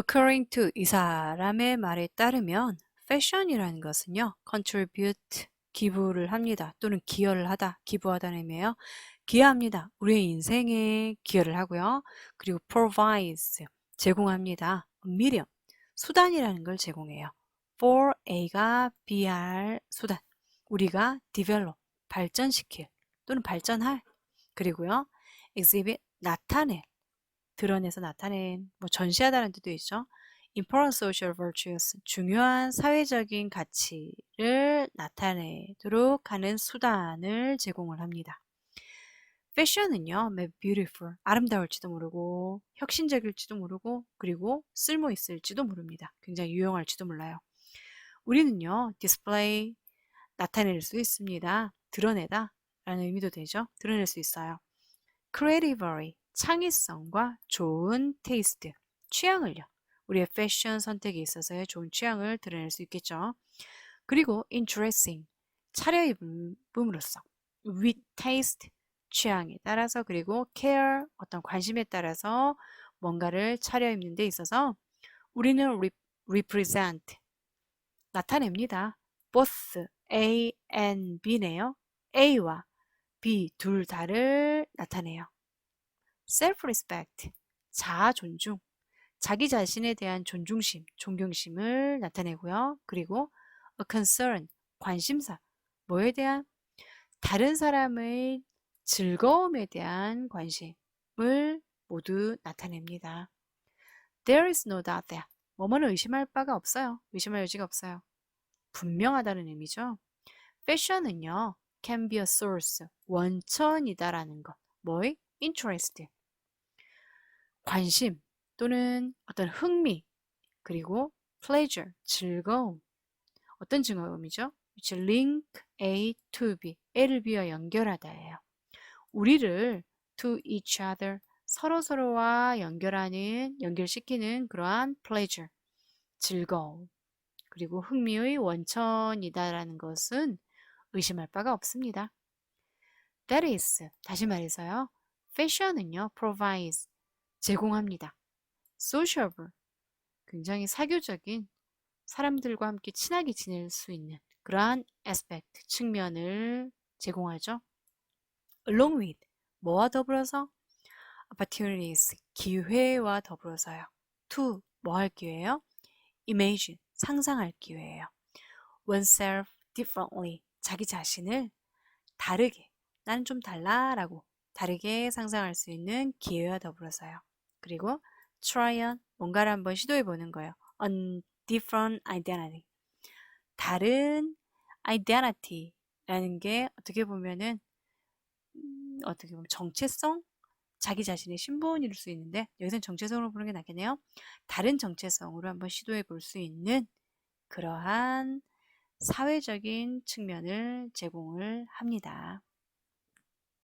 According to 이 사람의 말에 따르면 fashion이라는 것은요, contribute 기부를 합니다. 또는 기여를 하다, 기부하다는 의미예요. 기여합니다. 우리의 인생에 기여를 하고요. 그리고 provides 제공합니다. medium 수단이라는 걸 제공해요. for A가 BR 수단 우리가 develop 발전시킬 또는 발전할 그리고요 exhibit 나타낼 드러내서 나타낸 뭐 전시하다는 뜻도 있죠. important social virtues 중요한 사회적인 가치를 나타내도록 하는 수단을 제공을 합니다. 패션은요, may beautiful 아름다울지도 모르고 혁신적일지도 모르고 그리고 쓸모 있을지도 모릅니다. 굉장히 유용할지도 몰라요. 우리는요, display 나타낼 수 있습니다. 드러내다 라는 의미도 되죠. 드러낼 수 있어요. creatively 창의성과 좋은 테이스트 취향을요. 우리의 패션 선택에 있어서의 좋은 취향을 드러낼 수 있겠죠. 그리고 interesting 차려입음으로써 with taste 취향에 따라서 그리고 care 어떤 관심에 따라서 뭔가를 차려입는 데 있어서 우리는 represent 나타냅니다. both A and B네요. A와 B 둘 다를 나타내요. Self-respect 자아 존중 자기 자신에 대한 존중심, 존경심을 나타내고요. 그리고 a concern 관심사 뭐에 대한 다른 사람의 즐거움에 대한 관심을 모두 나타냅니다. There is no doubt that 뭐뭐는 의심할 바가 없어요. 의심할 여지가 없어요. 분명하다는 의미죠. 패션은요, can be a source, 원천이다라는 것. 뭐의? interest. 관심 또는 어떤 흥미, 그리고 pleasure, 즐거움. 어떤 which link A to B, A를 B와 연결하다예요. 우리를 to each other, 서로서로와 연결하는, 연결시키는 그러한 pleasure, 즐거움, 그리고 흥미의 원천이다라는 것은 의심할 바가 없습니다. That is, 다시 말해서요. fashion은요, provides, 제공합니다. sociable, 굉장히 사교적인 사람들과 함께 친하게 지낼 수 있는 그러한 aspect, 측면을 제공하죠. along with, 뭐와 더불어서? opportunities, 기회와 더불어서요. to, 뭐 할 기회예요? imagine, 상상할 기회예요. oneself differently, 자기 자신을 다르게, 나는 좀 달라 라고 다르게 상상할 수 있는 기회와 더불어서요. 그리고 try on, 뭔가를 한번 시도해 보는 거예요. on different identity. 다른 identity라는 게 어떻게 보면은 음, 어떻게 보면 정체성, 자기 자신의 신분일 수 있는데 여기서는 정체성으로 보는 게 낫겠네요. 다른 정체성으로 한번 시도해 볼 수 있는 그러한 사회적인 측면을 제공을 합니다.